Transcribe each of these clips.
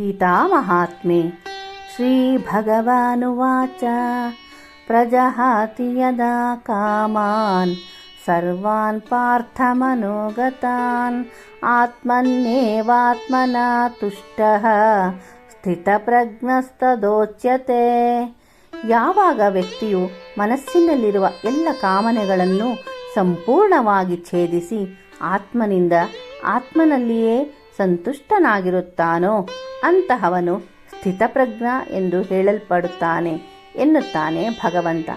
गीतामहात्म्ये श्रीभगवानुवाच प्रजहाति यदा कामान् सर्वान् पार्थमनोगतान् आत्मन्येवात्मना तुष्टः ಸ್ಥಿತಪ್ರಜ್ಞಸ್ತದೋಚ್ಯತೆ ಯಾವಾಗ ವ್ಯಕ್ತಿಯು ಮನಸ್ಸಿನಲ್ಲಿರುವ ಎಲ್ಲ ಕಾಮನೆಗಳನ್ನು ಸಂಪೂರ್ಣವಾಗಿ ಛೇದಿಸಿ ಆತ್ಮನಿಂದ ಆತ್ಮನಲ್ಲಿಯೇ ಸಂತುಷ್ಟನಾಗಿರುತ್ತಾನೋ ಅಂತಹವನು ಸ್ಥಿತಪ್ರಜ್ಞ ಎಂದು ಹೇಳಲ್ಪಡುತ್ತಾನೆ ಎನ್ನುತ್ತಾನೆ ಭಗವಂತ.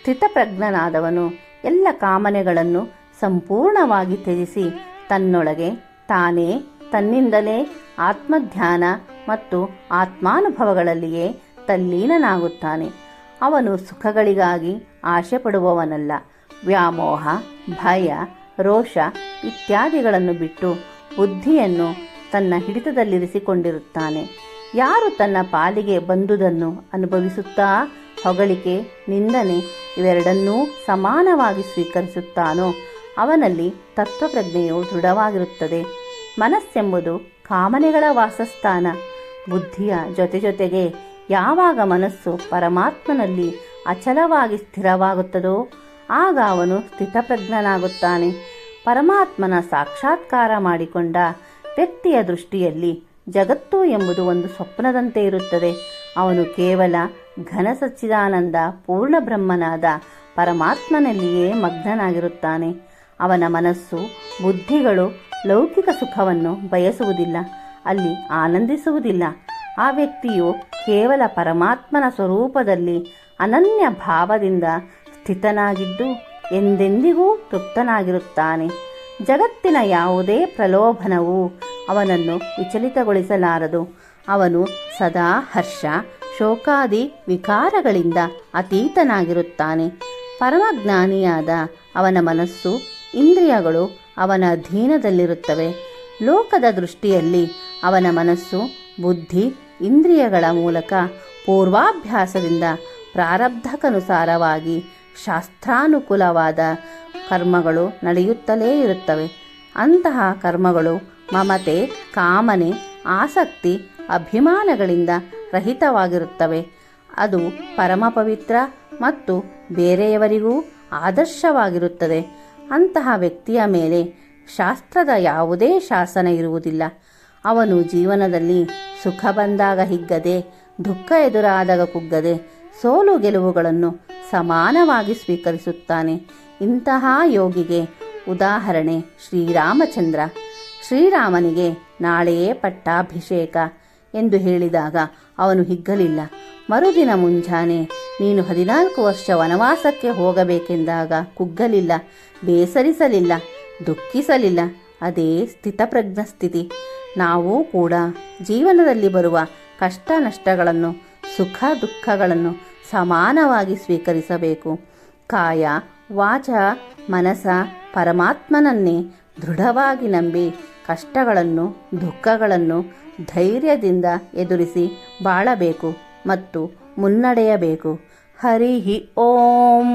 ಸ್ಥಿತಪ್ರಜ್ಞನಾದವನು ಎಲ್ಲ ಕಾಮನೆಗಳನ್ನು ಸಂಪೂರ್ಣವಾಗಿ ತ್ಯಜಿಸಿ ತನ್ನೊಳಗೆ ತಾನೇ ತನ್ನಿಂದಲೇ ಆತ್ಮಧ್ಯಾನ ಮತ್ತು ಆತ್ಮಾನುಭವಗಳಲ್ಲಿಯೇ ತಲ್ಲೀನನಾಗುತ್ತಾನೆ. ಅವನು ಸುಖಗಳಿಗಾಗಿ ಆಶೆ ಪಡುವವನಲ್ಲ ವ್ಯಾಮೋಹ, ಭಯ, ರೋಷ ಇತ್ಯಾದಿಗಳನ್ನು ಬಿಟ್ಟು ಬುದ್ಧಿಯನ್ನು ತನ್ನ ಹಿಡಿತದಲ್ಲಿರಿಸಿಕೊಂಡಿರುತ್ತಾನೆ. ಯಾರು ತನ್ನ ಪಾಲಿಗೆ ಬಂದುದನ್ನು ಅನುಭವಿಸುತ್ತಾ ಹೊಗಳಿಕೆ, ನಿಂದನೆ ಇವೆರಡನ್ನೂ ಸಮಾನವಾಗಿ ಸ್ವೀಕರಿಸುತ್ತಾನೋ, ಅವನಲ್ಲಿ ತತ್ವಪ್ರಜ್ಞೆಯು ದೃಢವಾಗಿರುತ್ತದೆ. ಮನಸ್ಸೆಂಬುದು ಕಾಮನೆಗಳ ವಾಸಸ್ಥಾನ. ಬುದ್ಧಿಯ ಜೊತೆ ಜೊತೆಗೆ ಯಾವಾಗ ಮನಸ್ಸು ಪರಮಾತ್ಮನಲ್ಲಿ ಅಚಲವಾಗಿ ಸ್ಥಿರವಾಗುತ್ತದೋ, ಆಗ ಅವನು ಸ್ಥಿತಪ್ರಜ್ಞನಾಗುತ್ತಾನೆ. ಪರಮಾತ್ಮನ ಸಾಕ್ಷಾತ್ಕಾರ ಮಾಡಿಕೊಂಡ ವ್ಯಕ್ತಿಯ ದೃಷ್ಟಿಯಲ್ಲಿ ಜಗತ್ತು ಎಂಬುದು ಒಂದು ಸ್ವಪ್ನದಂತೆ ಇರುತ್ತದೆ. ಅವನು ಕೇವಲ ಘನ ಸಚ್ಚಿದಾನಂದ ಪೂರ್ಣ ಬ್ರಹ್ಮನಾದ ಪರಮಾತ್ಮನಲ್ಲಿಯೇ ಮಗ್ನನಾಗಿರುತ್ತಾನೆ. ಅವನ ಮನಸ್ಸು, ಬುದ್ಧಿಗಳು ಲೌಕಿಕ ಸುಖವನ್ನು ಬಯಸುವುದಿಲ್ಲ, ಅಲ್ಲಿ ಆನಂದಿಸುವುದಿಲ್ಲ. ಆ ವ್ಯಕ್ತಿಯು ಕೇವಲ ಪರಮಾತ್ಮನ ಸ್ವರೂಪದಲ್ಲಿ ಅನನ್ಯ ಭಾವದಿಂದ ಸ್ಥಿತನಾಗಿದ್ದು ಎಂದೆಂದಿಗೂ ತೃಪ್ತನಾಗಿರುತ್ತಾನೆ. ಜಗತ್ತಿನ ಯಾವುದೇ ಪ್ರಲೋಭನವು ಅವನನ್ನು ವಿಚಲಿತಗೊಳಿಸಲಾರದು. ಅವನು ಸದಾ ಹರ್ಷ, ಶೋಕಾದಿ ವಿಕಾರಗಳಿಂದ ಅತೀತನಾಗಿರುತ್ತಾನೆ. ಪರಮಜ್ಞಾನಿಯಾದ ಅವನ ಮನಸ್ಸು, ಇಂದ್ರಿಯಗಳು ಅವನ ಅಧೀನದಲ್ಲಿರುತ್ತವೆ. ಲೋಕದ ದೃಷ್ಟಿಯಲ್ಲಿ ಅವನ ಮನಸ್ಸು ಬುದ್ಧಿ, ಇಂದ್ರಿಯಗಳ ಮೂಲಕ ಪೂರ್ವಾಭ್ಯಾಸದಿಂದ ಪ್ರಾರಬ್ಧಕ್ಕನುಸಾರವಾಗಿ ಶಾಸ್ತ್ರಾನುಕೂಲವಾದ ಕರ್ಮಗಳು ನಡೆಯುತ್ತಲೇ ಇರುತ್ತವೆ. ಅಂತಹ ಕರ್ಮಗಳು ಮಮತೆ, ಕಾಮನೆ, ಆಸಕ್ತಿ, ಅಭಿಮಾನಗಳಿಂದ ರಹಿತವಾಗಿರುತ್ತವೆ. ಅದು ಪರಮ ಪವಿತ್ರ ಮತ್ತು ಬೇರೆಯವರಿಗೂ ಆದರ್ಶವಾಗಿರುತ್ತದೆ. ಅಂತಹ ವ್ಯಕ್ತಿಯ ಮೇಲೆ ಶಾಸ್ತ್ರದ ಯಾವುದೇ ಶಾಸನ ಇರುವುದಿಲ್ಲ. ಅವನು ಜೀವನದಲ್ಲಿ ಸುಖ ಬಂದಾಗ ಹಿಗ್ಗದೆ, ದುಃಖ ಎದುರಾದಾಗ ಕುಗ್ಗದೆ, ಸೋಲು ಗೆಲುವುಗಳನ್ನು ಸಮಾನವಾಗಿ ಸ್ವೀಕರಿಸುತ್ತಾನೆ. ಇಂತಹ ಯೋಗಿಗೆ ಉದಾಹರಣೆ ಶ್ರೀರಾಮಚಂದ್ರ. ಶ್ರೀರಾಮನಿಗೆ ನಾಳೆಯೇ ಪಟ್ಟಾಭಿಷೇಕ ಎಂದು ಹೇಳಿದಾಗ ಅವನು ಹಿಗ್ಗಲಿಲ್ಲ. ಮರುದಿನ ಮುಂಜಾನೆ ನೀನು ಹದಿನಾಲ್ಕು ವರ್ಷ ವನವಾಸಕ್ಕೆ ಹೋಗಬೇಕೆಂದಾಗ ಕುಗ್ಗಲಿಲ್ಲ, ಬೇಸರಿಸಲಿಲ್ಲ, ದುಃಖಿಸಲಿಲ್ಲ. ಅದೇ ಸ್ಥಿತಪ್ರಜ್ಞ ಸ್ಥಿತಿ. ನಾವು ಕೂಡ ಜೀವನದಲ್ಲಿ ಬರುವ ಕಷ್ಟ ನಷ್ಟಗಳನ್ನು ಸುಖ ದುಃಖಗಳನ್ನು ಸಮಾನವಾಗಿ ಸ್ವೀಕರಿಸಬೇಕು. ಕಾಯ, ವಾಚ, ಮನಸ ಪರಮಾತ್ಮನನ್ನೇ ದೃಢವಾಗಿ ನಂಬಿ ಕಷ್ಟಗಳನ್ನು ದುಃಖಗಳನ್ನು ಧೈರ್ಯದಿಂದ ಎದುರಿಸಿ ಬಾಳಬೇಕು ಮತ್ತು ಮುನ್ನಡೆಯಬೇಕು. ಹರಿ ಓಂ.